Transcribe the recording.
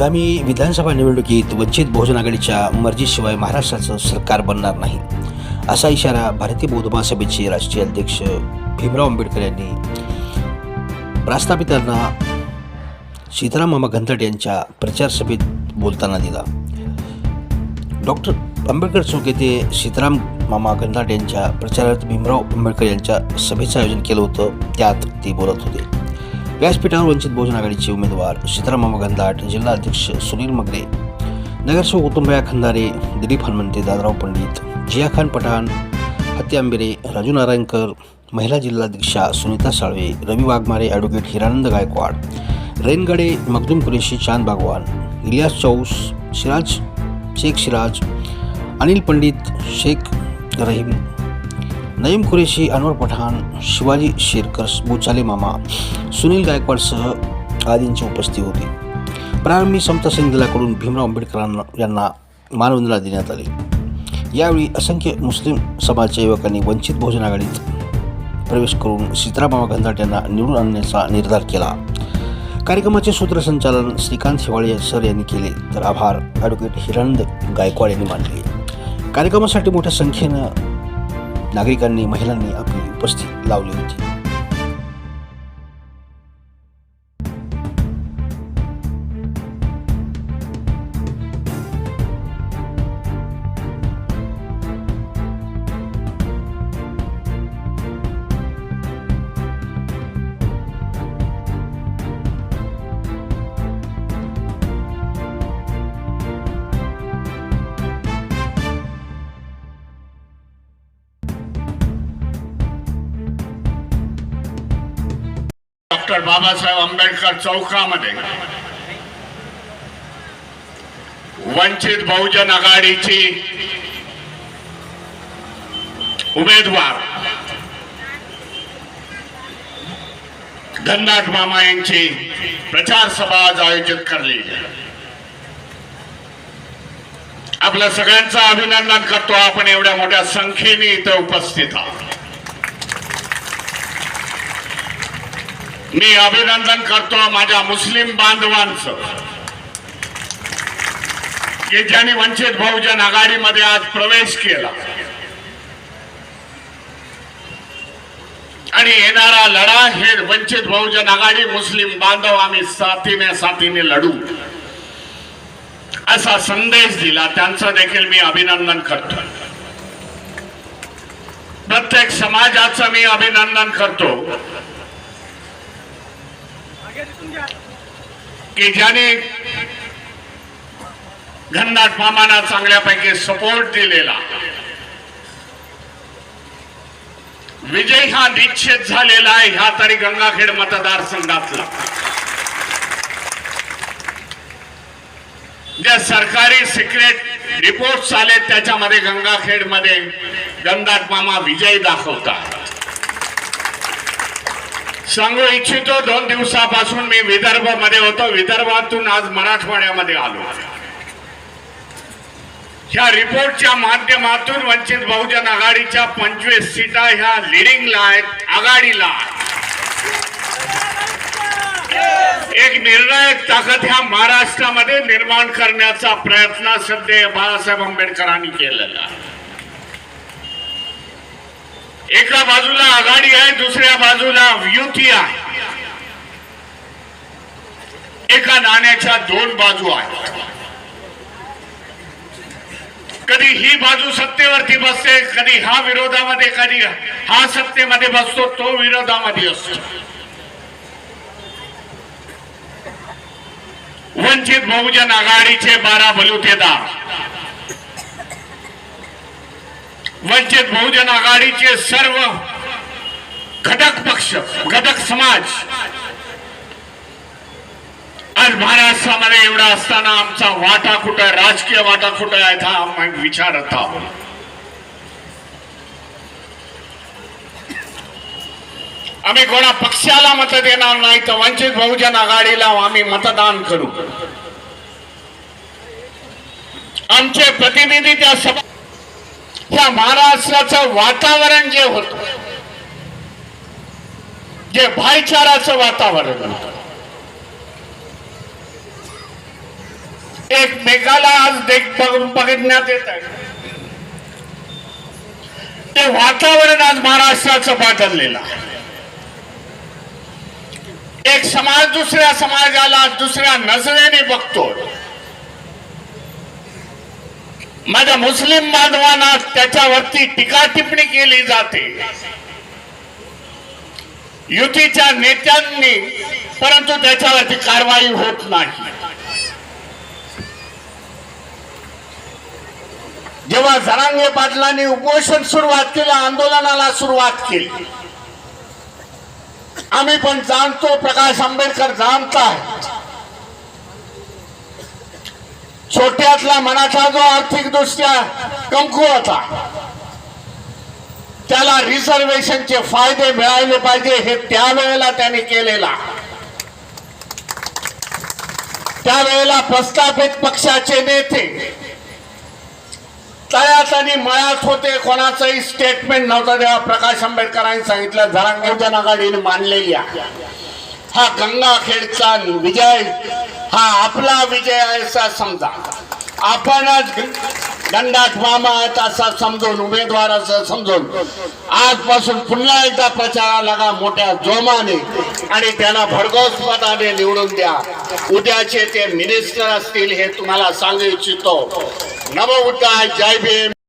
आगामी विधानसभा निवडणुकीत वंचित बहुजन आघाडीच्या मर्जीशिवाय महाराष्ट्राचं सरकार बनणार नाही असा इशारा भारतीय बौद्ध महासभेचे राष्ट्रीय अध्यक्ष भीमराव आंबेडकर यांनी प्रस्थापितांना सीताराम मामा गंधट यांच्या प्रचार सभेत बोलताना दिला. डॉक्टर आंबेडकर चौक येथे सीताराम मामा गंधाट यांच्या प्रचारार्थ भीमराव आंबेडकर यांच्या सभेचं आयोजन केलं होतं त्यात ते बोलत होते. व्यासपीठावर वंचित बहुजन आघाडीचे उमेदवार सीताराम गंधाट जिल्हा अध्यक्ष सुनील मगरे नगरसेवक कुटुंबया खंदारे दिलीप हनुमंते दादराव पंडित जिया खान पठाण हत्ती आंबेरे राजू नारायणकर महिला जिल्हाध्यक्षा सुनीता साळवे रवी वाघमारे ॲडव्होकेट हिरानंद गायकवाड रेनगडे मखदूम कुरेशी चांद भागवान इलियास चौस सिराज शेख सिराज अनिल पंडित शेख रहीम नईम कुरेशी अनवर पठाण शिवाजी शेरकर बुचाले मामा सुनील गायकवाडसह आदींची उपस्थिती होती. प्रारंभी समता सिंगलाकडून भीमराव आंबेडकरांना यांना मानवंदना देण्यात आली. यावेळी असंख्य मुस्लिम समाजच्या युवकांनी वंचित बहुजन आघाडीत प्रवेश करून सीतारामा गंधाट यांना निवडून आणण्याचा निर्धार केला. कार्यक्रमाचे सूत्रसंचालन श्रीकांत हिवाळे सर यांनी केले तर आभार. ॲडव्होकेट हिरानंद गायकवाड यांनी मानले. कार्यक्रमासाठी मोठ्या संख्येनं नागरिकांनी महिलांनी आपली उपस्थिती लावली होती. डॉक्टर बाबासाहेब आंबेडकर चौकामध्ये. वंचित बहुजन आघाडीची उमेदवार धननाथ मामा यांची प्रचार सभा आज आयोजित करली. आपल्या सगळ्यांचं अभिनंदन करतो. आपण एवढ्या मोठ्या संख्येने इथं उपस्थित आहोत. मी अभिनंदन करतो माझ्या मुस्लिम बांधवांचं. की ज्यांनी वंचित बहुजन आघाडीमध्ये आज प्रवेश केला. आणि येणारा लढा हे वंचित बहुजन आघाडी मुस्लिम बांधव आम्ही साथीने साथीने लढू. असा संदेश दिला. त्यांचं देखील मी अभिनंदन करतो. प्रत्येक समाजाचं मी अभिनंदन करतो. की ज्याने घनदाट मामाना चांगल्यापैकी सपोर्ट दिलेला. विजय हा निश्चित झालेला आहे ह्या तरी गंगाखेड मतदारसंघातला. ज्या सरकारी सिक्रेट रिपोर्ट आले त्याच्यामध्ये गंगाखेडमध्ये गंगाट मामा विजय दाखवतात. सांगू इच्छितो दोन दिवसापासून मी विदर्भमध्ये होतो. विदर्भातून आज मराठवाड्यामध्ये आलो. ह्या रिपोर्टच्या माध्यमातून वंचित बहुजन आघाडीच्या पंचवीस सीटा ह्या लिडिंगला आहेत आघाडीला एक निर्णायक ताकद ह्या महाराष्ट्रामध्ये निर्माण करण्याचा प्रयत्न सध्या बाळासाहेब आंबेडकरांनी केलेला आहे. एका बाजूला आघाडी आहे दुसऱ्या बाजूला युती आहे. एका नाण्याच्या दोन बाजू आहेत. कधी ही बाजू सत्तेवरती बसते कधी हा विरोधामध्ये कधी हा सत्तेमध्ये बसतो तो विरोधामध्ये असतो. वंचित बहुजन आघाडीचे बारा बलुतेदार. वंचित बहुजन आघाडीचे सर्व घटक पक्ष घटक समाज. आज महाराष्ट्रामध्ये एवढा असताना आमचा वाटा कुठं राजकीय वाटा कुठं आहे हा आम्ही विचारत आहोत. आम्ही कोणा पक्षाला मत देणार नाही तर वंचित बहुजन आघाडीला आम्ही मतदान करू. आमचे प्रतिनिधी त्या सभा या महाराष्ट्राचं वातावरण जे होत जे भाईचाराचं वातावरण होतं एकमेकाला आज देख बघण्यात येत आहे. ते वातावरण आज महाराष्ट्राचं बदललेलं आहे. एक समाज दुसऱ्या समाजाला दुसऱ्या नजरेने बघतो माझ्या मुस्लिम बांधवांना त्याच्यावरती टीका टिप्पणी केली जाते. युतीच्या नेत्यांनी परंतु त्याच्यावरती कारवाई होत नाही. जेव्हा जरांगे पाटलांनी उपोषण सुरुवात केलं आंदोलनाला सुरुवात केली. आम्ही पण जाणतो प्रकाश आंबेडकर जाणतात छोट्यातला मनाचा जो आर्थिक दृष्ट्या कमकू होता त्याला रिझर्वेशनचे फायदे मिळाले पाहिजे हे त्यावेळेला त्यांनी केलेला. त्यावेळेला प्रस्थापित पक्षाचे नेते तळ्यात आणि मळ्यात होते कोणाचंही स्टेटमेंट नव्हतं तेव्हा प्रकाश आंबेडकरांनी सांगितलं जरांगेजन आघाडीने मानलेली हा गंगाखेडचा विजय हा आपला विजय आहे असा समजा. आपणच दंडात मामा आहेत असा समजून उमेदवार असं समजून. आजपासून पुन्हा एकदा प्रचाराला लागा मोठ्या जोमाने आणि त्याला भरघोस मताने निवडून द्या. उद्याचे ते मिनिस्टर असतील हे तुम्हाला सांगू इच्छितो. नव उद्या जय भीम.